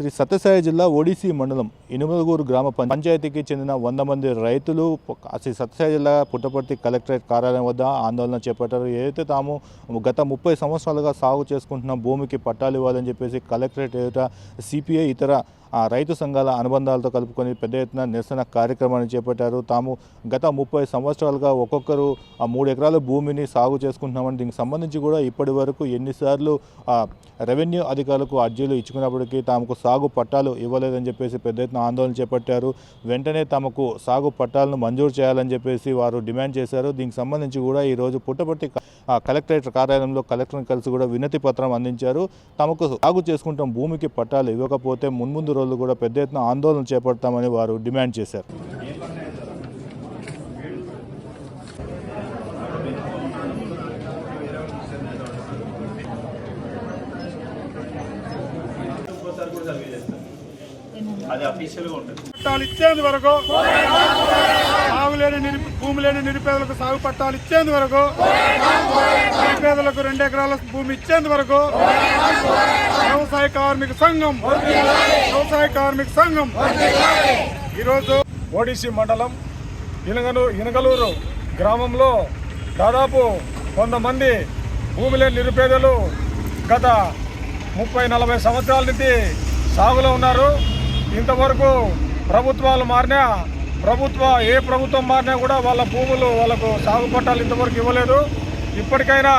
శ్రీ సత్యసాయి జిల్లా ఒడిసి మండలం ఇనుమలగూరు గ్రామ పంచాయతీకి చెందిన వంద మంది రైతులు శ్రీ సత్యసాయి జిల్లా పుట్టపర్తి కలెక్టరేట్ కార్యాలయం వద్ద ఆందోళన చేపట్టారు. ఏదైతే తాము గత ముప్పై సంవత్సరాలుగా సాగు చేసుకుంటున్న భూమికి పట్టాలు ఇవ్వాలని చెప్పేసి కలెక్టరేట్ ఎదుట సిపిఐ ఇతర రైతు సంఘాల అనుబంధాలతో కలుపుకొని పెద్ద ఎత్తున నిరసన కార్యక్రమాన్ని చేపట్టారు. తాము గత ముప్పై సంవత్సరాలుగా ఒక్కొక్కరు ఆ మూడు ఎకరాల భూమిని సాగు చేసుకుంటున్నామని దీనికి సంబంధించి కూడా ఇప్పటి వరకు ఎన్నిసార్లు రెవెన్యూ అధికారులకు అర్జీలు ఇచ్చుకున్నప్పటికీ తాముకు సాగు పట్టాలు ఇవ్వలేదని చెప్పేసి పెద్ద ఎత్తున ఆందోళన చేపట్టారు. వెంటనే తమకు సాగు పట్టాలను మంజూరు చేయాలని చెప్పేసి వారు డిమాండ్ చేశారు. దీనికి సంబంధించి కూడా ఈరోజు పుట్టపర్తి కలెక్టరేట్ కార్యాలయంలో కలెక్టర్ని కలిసి కూడా వినతి పత్రం అందించారు. తమకు సాగు చేసుకుంటాం భూమికి పట్టాలు ఇవ్వకపోతే మున్ముందు రోజులు కూడా పెద్ద ఎత్తున ఆందోళన చేపడతామని వారు డిమాండ్ చేశారు. అది ఉంటుంది. పట్టాలు ఇచ్చేందు వరకు సాగు లేని నిరు భూమి లేని నిరుపేదలకు సాగు పట్టాలు ఇచ్చేందు వరకు నిరుపేదలకు రెండు ఎకరాల భూమి ఇచ్చేందు వరకు వ్యవసాయ కార్మిక సంఘం వ్యవసాయ కార్మిక సంఘం ఈరోజు ఓడిసి మండలం ఇనగను ఇనగలూరు గ్రామంలో దాదాపు కొంతమంది భూమి లేని నిరుపేదలు గత ముప్పై నలభై సంవత్సరాల నుంచి సాగులో ఉన్నారు. ఇంతవరకు ప్రభుత్వాలు మారినా ప్రభుత్వ ఏ ప్రభుత్వం మారినా కూడా వాళ్ళ భూములు వాళ్ళకు సాగు పట్టాలు ఇంతవరకు ఇవ్వలేదు. ఇప్పటికైనా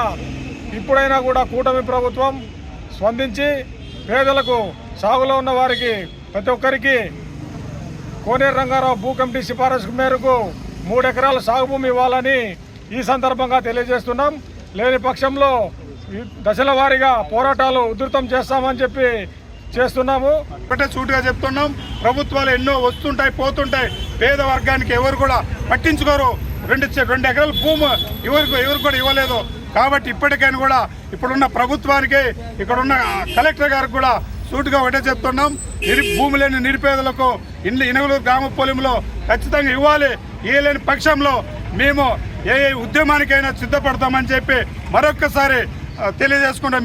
ఇప్పుడైనా కూడా కూటమి ప్రభుత్వం స్పందించి పేదలకు సాగులో ఉన్న వారికి ప్రతి ఒక్కరికి కోనేరు రంగారావు భూ కమిటీ సిఫారసు మేరకు మూడు ఎకరాల సాగు భూమి ఇవ్వాలని ఈ సందర్భంగా తెలియజేస్తున్నాం. లేని పక్షంలో దశల వారీగా పోరాటాలు ఉధృతం చేస్తామని చెప్పి చేస్తున్నాము. ఒకటే సూటిగా చెప్తున్నాం. ప్రభుత్వాలు ఎన్నో వస్తుంటాయి పోతుంటాయి. పేద వర్గానికి ఎవరు కూడా పట్టించుకోరు. రెండు రెండు ఎకరాల భూమి ఎవరికి ఎవరు కూడా ఇవ్వలేదు. కాబట్టి ఇప్పటికైనా కూడా ఇప్పుడున్న ప్రభుత్వానికి ఇక్కడున్న కలెక్టర్ గారికి కూడా సూటుగా ఒకటే చెప్తున్నాం. నిరు భూమి లేని నిరుపేదలకు ఇండ్లు ఇనగలూరు గ్రామ పొలంలో ఖచ్చితంగా ఇవ్వాలి. ఇవ్వలేని పక్షంలో మేము ఏ ఏ ఉద్యమానికైనా సిద్ధపడతామని చెప్పి మరొక్కసారి తెలియజేసుకుంటాం.